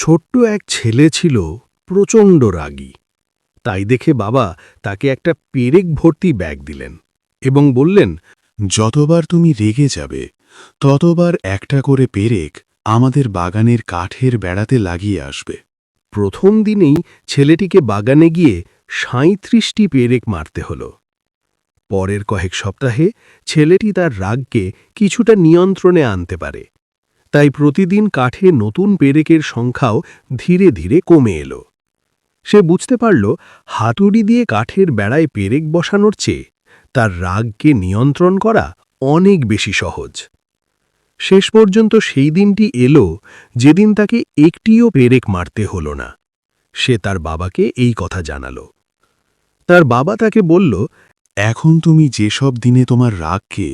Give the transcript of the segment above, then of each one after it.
ছোট্ট এক ছেলে ছিল প্রচণ্ড রাগী। তাই দেখে বাবা তাকে একটা পেরেক ভর্তি ব্যাগ দিলেন এবং বললেন, যতবার তুমি রেগে যাবে, ততবার একটা করে পেরেক আমাদের বাগানের কাঠের বেড়াতে লাগিয়ে আসবে। প্রথম দিনেই ছেলেটিকে বাগানে গিয়ে সাঁত্রিশটি পেরেক মারতে হল। পরের কয়েক সপ্তাহে ছেলেটি তার রাগকে কিছুটা নিয়ন্ত্রণে আনতে পারে। তাই প্রতিদিন কাঠে নতুন পেরেকের সংখ্যাও ধীরে ধীরে কমে এলো। সে বুঝতে পারল, হাতুড়ি দিয়ে কাঠের বেড়ায় পেরেক বসানোর চেয়ে তার রাগকে নিয়ন্ত্রণ করা অনেক বেশি সহজ। শেষ পর্যন্ত সেই দিনটি এলো যেদিন তাকে একটিও পেরেক মারতে হল না। সে তার বাবাকে এই কথা জানাল। তার বাবা তাকে বলল, এখন তুমি যেসব দিনে তোমার রাগকে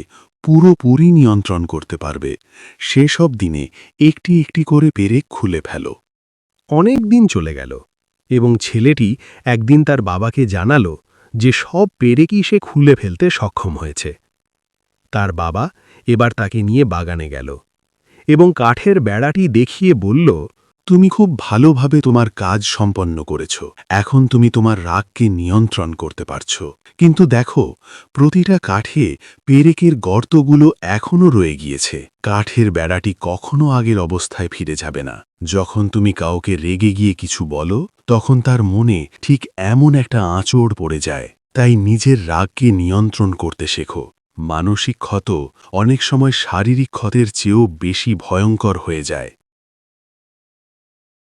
পুরোপুরি নিয়ন্ত্রণ করতে পারবে। সেসব দিনে একটি একটি করে পেরেক খুলে ফেলো। অনেক দিন চলে গেল এবং ছেলেটি একদিন তার বাবাকে জানালো যে সব পেরেকই সে খুলে ফেলতে সক্ষম হয়েছে। তার বাবা এবার তাকে নিয়ে বাগানে গেল এবং কাঠের বেড়াটি দেখিয়ে বলল তুমি খুব ভালোভাবে তোমার কাজ সম্পন্ন করেছ। এখন তুমি তোমার রাগকে নিয়ন্ত্রণ করতে পারছ। কিন্তু দেখো, প্রতিটা কাঠে পেরেকের গর্তগুলো এখনও রয়ে গিয়েছে। কাঠের বেড়াটি কখনো আগের অবস্থায় ফিরে যাবে না। যখন তুমি কাউকে রেগে গিয়ে কিছু বলো, তখন তার মনে ঠিক এমন একটা আঁচড় পড়ে যায়। তাই নিজের রাগকে নিয়ন্ত্রণ করতে শেখো। মানসিক ক্ষত অনেক সময় শারীরিক ক্ষতের চেয়েও বেশি ভয়ঙ্কর হয়ে যায়।